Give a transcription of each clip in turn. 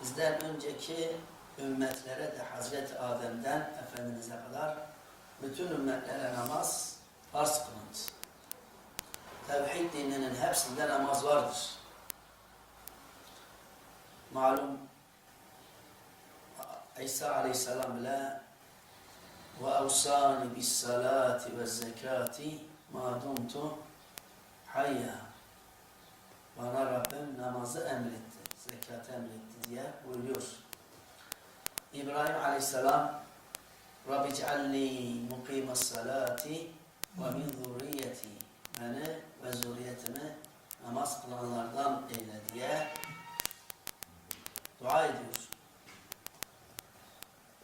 bizden önceki ümmetlere de Hazreti Adem'den Efendimiz'e kadar bütün ümmetlere namaz farz kılındı. Tevhid dininin hepsinde namaz vardır. Malum İsa Aleyhisselam bile ve evsani bis salati ve zekati ma dumtu hayya buyuruyor. İbrahim Aleyhisselam Rabbi cealni mukimas salati ve min zurriyeti beni ve zürriyetimi namaz kılanlardan eyle diye dua ediyor.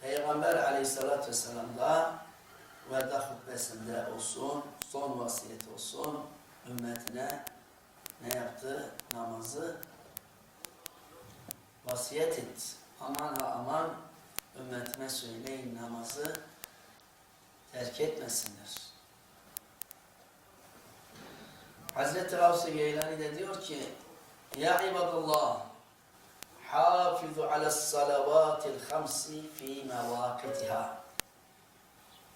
Peygamber aleyhissalatü vesselam da veda hutbesinde olsun, son vasiyeti olsun, ümmetine ne yaptı? Namazı vasiyet et. Aman ha aman ümmetime söyleyin namazı terk etmesinler. Hazreti Gavs-ı Geylani de diyor ki Ya ibadallah hafizu ala salavatil hamsi fi mevakitiha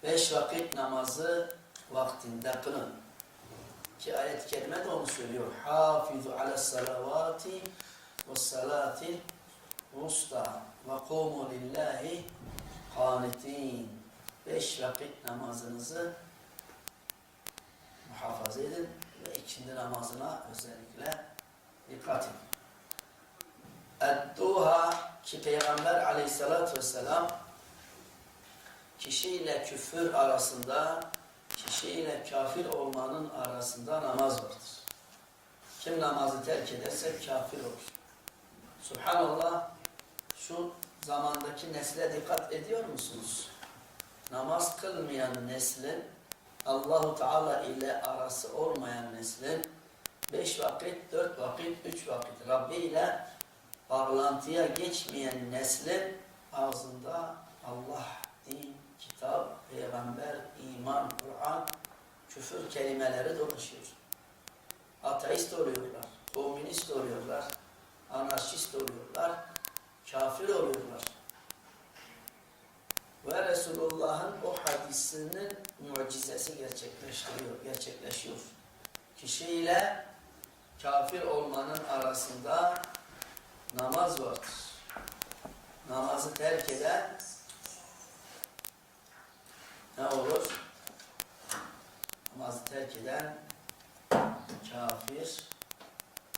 Beş vakit namazı vaktinde kılın. Ki ayet-i kerime de onu söylüyor. Hafizu ala salavati ve salatil usta ve kumu lillahi kanitin. Beş vakit namazınızı muhafaza edin ve ikindi namazına özellikle dikkat edin. Edduha ki Peygamber aleyhissalatü vesselam kişiyle küfür arasında kişiyle kafir olmanın arasında namaz vardır. Kim namazı terk ederse kafir olur. Subhanallah zamandaki nesle dikkat ediyor musunuz? Namaz kılmayan neslin Allahu Teala ile arası olmayan neslin beş vakit, dört vakit, üç vakit Rabbi ile bağlantıya geçmeyen neslin ağzında Allah, din, kitap, peygamber, iman, Kur'an, küfür kelimeleri dolaşıyor. Ateist oluyorlar, komünist oluyorlar, anarşist oluyorlar, kafir oluyorlar. Ve Resulullah'ın o hadisinin mucizesi gerçekleştiriyor, gerçekleşiyor. Kişiyle kafir olmanın arasında namaz vardır. Namazı terk eden ne olur? Namazı terk eden